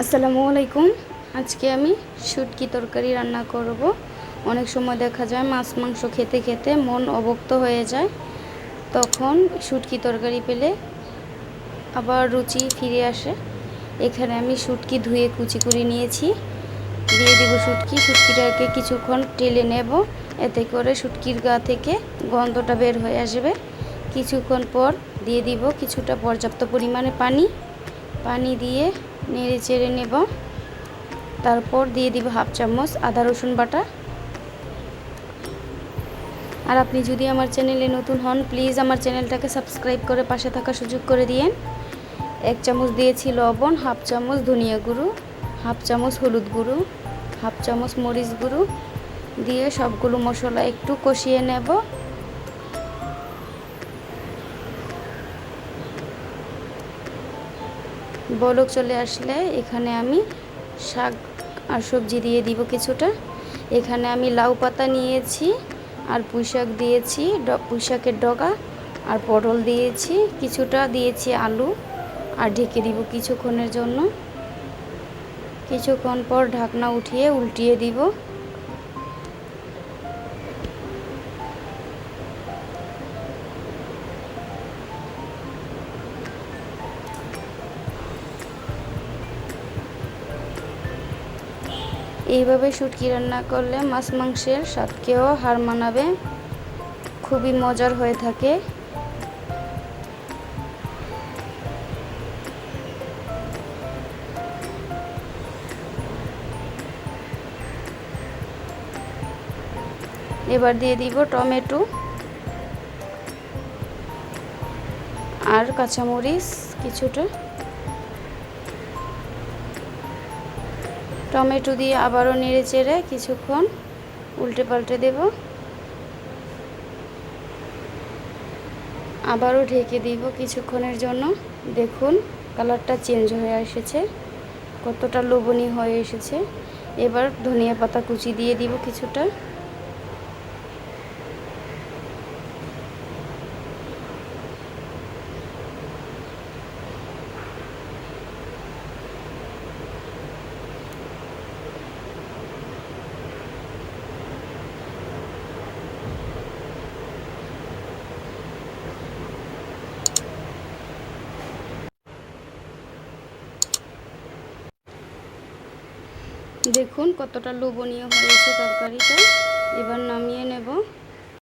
আসসালামু আলাইকুম। আজকে আমি শুটকি তরকারি রান্না করব। অনেক সময় দেখা যায় মাছ, মাংস খেতে খেতে মন অবক্ত হয়ে যায়। তখন শুটকি তরকারি পেলে আবার রুচি ফিরে আসে। এখানে আমি শুটকি ধুয়ে কুচি করে নিয়েছি। দিয়ে দিব শুটকি। শুটকিটাকে কিছুক্ষণ টেলে নেব। এতে করে শুটকির গা থেকে গন্ধটা বের হয়ে আসবে। কিছুক্ষণ পর দিয়ে দিব কিছুটা পর্যাপ্ত পরিমাণে পানি। পানি দিয়ে নেড়ে চেড়ে নেব। তারপর দিয়ে দিব হাফ চামচ আদা, রসুন বাটা। আর আপনি যদি আমার চ্যানেলে নতুন হন, প্লিজ আমার চ্যানেলটাকে সাবস্ক্রাইব করে পাশে থাকা সুযোগ করে দিয়েন। এক চামচ দিয়েছি লবণ, হাফ চামচ ধনিয়া গুঁড়ো, হাফ চামচ হলুদ গুঁড়ো, হাফ চামচ মরিচ গুঁড়ো। দিয়ে সবগুলো মশলা একটু কষিয়ে নেব। বলক চলে আসলে এখানে আমি শাক আর সবজি দিয়ে দিব কিছুটা। এখানে আমি লাউ পাতা নিয়েছি আর পুঁই শাক দিয়েছি পুঁই শাকের ডগা আর পটল দিয়েছি, কিছুটা দিয়েছি আলু আর ঢেকে দিব কিছুক্ষণের জন্য। কিছুক্ষণ পর ঢাকনা উঠিয়ে উল্টিয়ে দিব। এইভাবে শুটকি রান্না করলে মাছ মাংসের স্বাদকেও হার মানাবে। খুবই মজার হয়ে থাকে। এবার দিয়ে দিব টমেটো আর কাঁচামরিচ কিছুটা। টমেটো দিয়ে আবারও নেড়ে চেড়ে কিছুক্ষণ উল্টে পাল্টে দেব। আবারও ঢেকে দিব কিছুক্ষণের জন্য। দেখুন, কালারটা চেঞ্জ হয়ে এসেছে। কতটা লোভনীয় হয়ে এসেছে। এবার ধনিয়া পাতা কুচি দিয়ে দিব কিছুটা। দেখুন কতটা লোভনীয় হয়েছে তরকারিটা। এবার নামিয়ে নেব।